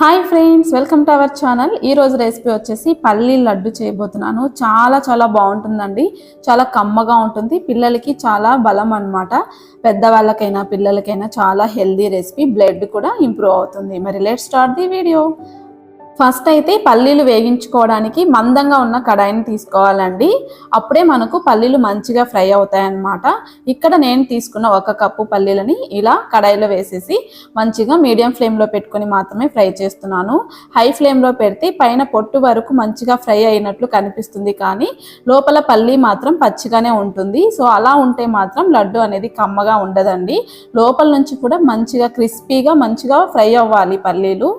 Hi friends welcome to our channel ఈ రోజు recipe వచ్చేసి పల్లీ లడ్డు చేయబోతున్నాను. చాలా చాలా బాగుంటుందండి. చాలా కమ్మగా ఉంటుంది. పిల్లలకి చాలా బలం అన్నమాట. పెద్దవాళ్ళకైనా పిల్లలకైనా చాలా హెల్దీ రెసిపీ బ్లడ్ కూడా ఇంప్రూవ్ అవుతుంది. మరి let start the video first అయితే పల్లీలు వేగించుకోవడానికి మందంగా ఉన్న కడాయిని తీసుకోవాలండి. అప్పుడే మనకు పల్లీలు మంచిగా ఫ్రై అవుతాయన్నమాట. ఇక్కడ నేను తీసుకున్న ఒక కప్పు పల్లీలని ఇలా కడాయిలో వేసేసి మంచిగా మీడియం ఫ్లేమ్లో పెట్టుకొని మాత్రమే ఫ్రై చేస్తున్నాను. హై ఫ్లేమ్లో పెడితే పైన పొట్టు వరకు మంచిగా ఫ్రై అయినట్లు కనిపిస్తుంది కానీ లోపల పల్లీ మాత్రం పచ్చిగానే ఉంటుంది. సో అలా ఉంటే మాత్రం లడ్డు అనేది కమ్మగా ఉండదండి. లోపల నుంచి కూడా మంచిగా క్రిస్పీగా మంచిగా ఫ్రై అవ్వాలి పల్లీలు.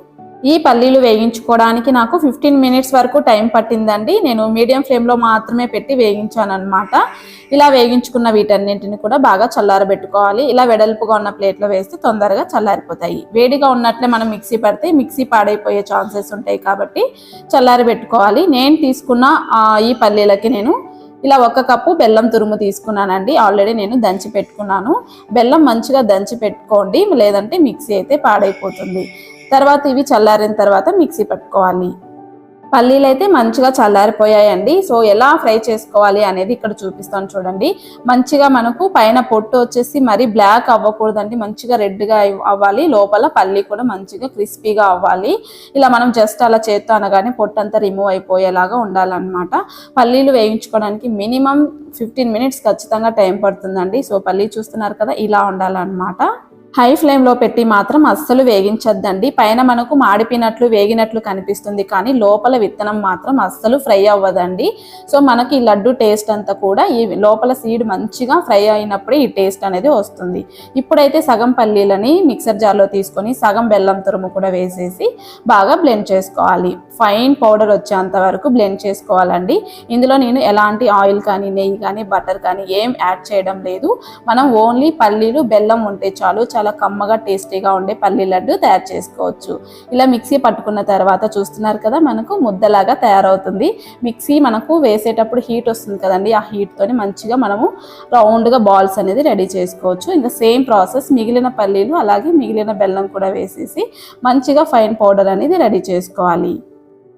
ఈ పల్లీలు వేగించుకోవడానికి నాకు ఫిఫ్టీన్ మినిట్స్ వరకు టైం పట్టిందండి. నేను మీడియం ఫ్లేమ్లో మాత్రమే పెట్టి వేగించాను అనమాట ఇలా వేగించుకున్న వీటన్నింటిని కూడా బాగా చల్లారబెట్టుకోవాలి. ఇలా వెడల్పుగా ఉన్న ప్లేట్లో వేస్తే తొందరగా చల్లారిపోతాయి. వేడిగా ఉన్నట్లే మనం మిక్సీ పడితే మిక్సీ పాడైపోయే ఛాన్సెస్ ఉంటాయి కాబట్టి చల్లారబెట్టుకోవాలి. నేను తీసుకున్న ఈ పల్లీలకి నేను ఇలా ఒక కప్పు బెల్లం తురుము తీసుకున్నానండి. ఆల్రెడీ నేను దంచి పెట్టుకున్నాను. బెల్లం మంచిగా దంచి పెట్టుకోండి. లేదంటే మిక్సీ అయితే పాడైపోతుంది. తర్వాత ఇవి చల్లారిన తర్వాత మిక్సీ పట్టుకోవాలి. పల్లీలు అయితే మంచిగా చల్లారిపోయాయండి. సో ఎలా ఫ్రై చేసుకోవాలి అనేది ఇక్కడ చూపిస్తాను చూడండి. మంచిగా మనకు పైన పొట్టు వచ్చేసి మరీ బ్లాక్ అవ్వకూడదండి. మంచిగా రెడ్గా అవ్వాలి. లోపల పల్లి కూడా మంచిగా క్రిస్పీగా అవ్వాలి. ఇలా మనం జస్ట్ అలా చేత్తో అనగానే పొట్టు అంతా రిమూవ్ అయిపోయేలాగా ఉండాలన్నమాట. పల్లీలు వేయించుకోవడానికి మినిమం ఫిఫ్టీన్ మినిట్స్ ఖచ్చితంగా టైం పడుతుందండి. సో పల్లీ చూస్తున్నారు కదా ఇలా ఉండాలన్నమాట. హై ఫ్లేమ్లో పెట్టి మాత్రం అస్సలు వేగించద్దండి. పైన మనకు మాడిపోయినట్లు వేగినట్లు కనిపిస్తుంది కానీ లోపల విత్తనం మాత్రం అస్సలు ఫ్రై అవ్వదండి. సో మనకి ఈ లడ్డు టేస్ట్ అంతా కూడా ఈ లోపల సీడ్ మంచిగా ఫ్రై అయినప్పుడే ఈ టేస్ట్ అనేది వస్తుంది. ఇప్పుడైతే సగం పల్లీలని మిక్సర్ జార్లో తీసుకొని సగం బెల్లం తురుము కూడా వేసేసి బాగా బ్లెండ్ చేసుకోవాలి. ఫైన్ పౌడర్ వచ్చేంత వరకు బ్లెండ్ చేసుకోవాలండి. ఇందులో నేను ఎలాంటి ఆయిల్ కానీ నెయ్యి కానీ బటర్ కానీ ఏం యాడ్ చేయడం లేదు. మనం ఓన్లీ పల్లీలు బెల్లం ఉంటే చాలు చాలా కమ్మగా టేస్టీగా ఉండే పల్లీ లడ్డు తయారు చేసుకోవచ్చు. ఇలా మిక్సీ పట్టుకున్న తర్వాత చూస్తున్నారు కదా మనకు ముద్దలాగా తయారవుతుంది. మిక్సీ మనకు వేసేటప్పుడు హీట్ వస్తుంది కదండి ఆ హీట్తోని మంచిగా మనము రౌండ్గా బాల్స్ అనేది రెడీ చేసుకోవచ్చు. ఇంకా సేమ్ ప్రాసెస్ మిగిలిన పల్లీలు అలాగే మిగిలిన బెల్లం కూడా వేసేసి మంచిగా ఫైన్ పౌడర్ అనేది రెడీ చేసుకోవాలి.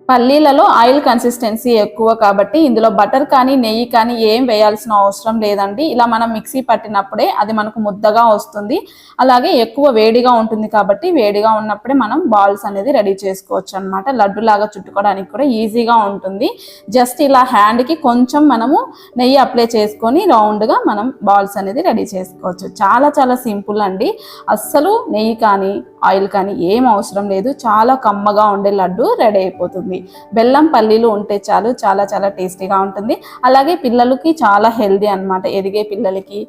పల్లీలలో ఆయిల్ కన్సిస్టెన్సీ ఎక్కువ కాబట్టి ఇందులో బటర్ కానీ నెయ్యి కానీ ఏం వేయాల్సిన అవసరం లేదండి. ఇలా మనం మిక్సీ పట్టినప్పుడే అది మనకు ముద్దగా వస్తుంది. అలాగే ఎక్కువ వేడిగా ఉంటుంది కాబట్టి వేడిగా ఉన్నప్పుడే మనం బాల్స్ అనేది రెడీ చేసుకోవచ్చు అనమాట లడ్డులాగా చుట్టుకోవడానికి కూడా ఈజీగా ఉంటుంది. జస్ట్ ఇలా హ్యాండ్కి కొంచెం మనము నెయ్యి అప్లై చేసుకొని రౌండ్గా మనం బాల్స్ అనేది రెడీ చేసుకోవచ్చు. చాలా చాలా సింపుల్ అండి. అస్సలు నెయ్యి కానీ ఆయిల్ కానీ ఏం అవసరం లేదు. చాలా కమ్మగా ఉండే లడ్డు రెడీ అయిపోతుంది. బెల్లం పల్లీలు ఉంటే చాలు చాలా చాలా టేస్టీగా ఉంటుంది. అలాగే పిల్లలకి చాలా హెల్దీ అనమాట ఎదిగే పిల్లలకి.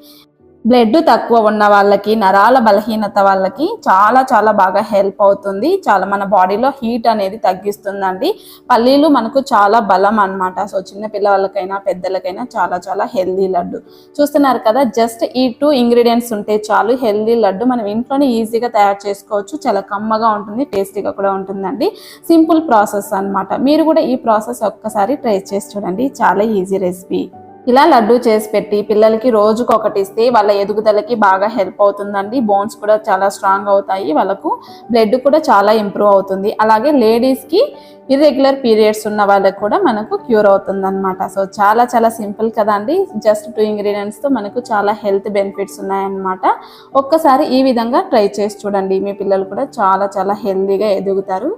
బ్లడ్ తక్కువ ఉన్న వాళ్ళకి నరాల బలహీనత వాళ్ళకి చాలా చాలా బాగా హెల్ప్ అవుతుంది. చాలా మన బాడీలో హీట్ అనేది తగ్గిస్తుందండి. పల్లీలు మనకు చాలా బలం అనమాట సో చిన్న పిల్లలకైనా పెద్దలకైనా చాలా చాలా హెల్దీ లడ్డు. చూస్తున్నారు కదా జస్ట్ ఈ టూ ఇంగ్రీడియంట్స్ ఉంటే చాలు హెల్దీ లడ్డు మనం ఇంట్లోనే ఈజీగా తయారు చేసుకోవచ్చు. చాలా కమ్మగా ఉంటుంది టేస్టీగా కూడా ఉంటుందండి. సింపుల్ ప్రాసెస్ అనమాట మీరు కూడా ఈ ప్రాసెస్ ఒక్కసారి ట్రై చేసి చూడండి. చాలా ఈజీ రెసిపీ. ఇలా లడ్డు చేసి పెట్టి పిల్లలకి రోజుకు ఒకటి ఇస్తే వాళ్ళ ఎదుగుదలకి బాగా హెల్ప్ అవుతుందండి. బోన్స్ కూడా చాలా స్ట్రాంగ్ అవుతాయి. వాళ్ళకు బ్లడ్ కూడా చాలా ఇంప్రూవ్ అవుతుంది. అలాగే లేడీస్కి ఇర్రెగ్యులర్ పీరియడ్స్ ఉన్న వాళ్ళకి కూడా మనకు క్యూర్ అవుతుంది అనమాట సో చాలా చాలా సింపుల్ కదండి జస్ట్ టూ ఇంగ్రీడియంట్స్తో మనకు చాలా హెల్త్ బెనిఫిట్స్ ఉన్నాయన్నమాట. ఒక్కసారి ఈ విధంగా ట్రై చేసి చూడండి. మీ పిల్లలు కూడా చాలా చాలా హెల్తీగా ఎదుగుతారు.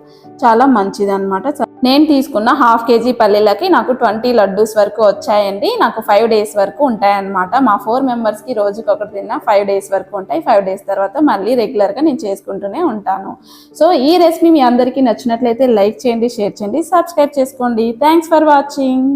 చాలా మంచిది అనమాట నేను తీసుకున్న హాఫ్ కేజీ పల్లీలకి నాకు ట్వంటీ లడ్డూస్ వరకు వచ్చాయండి. నాకు ఫైవ్ డేస్ వరకు ఉంటాయన్నమాట. మా ఫోర్ మెంబర్స్కి రోజుకి ఒకటి తిన్నా ఫైవ్ డేస్ వరకు ఉంటాయి. ఫైవ్ డేస్ తర్వాత మళ్ళీ రెగ్యులర్గా నేను చేసుకుంటూనే ఉంటాను. సో ఈ రెసిపీ మీ అందరికీ నచ్చినట్లయితే లైక్ చేయండి షేర్ చేయండి. సబ్స్క్రైబ్ చేసుకోండి. Thanks for watching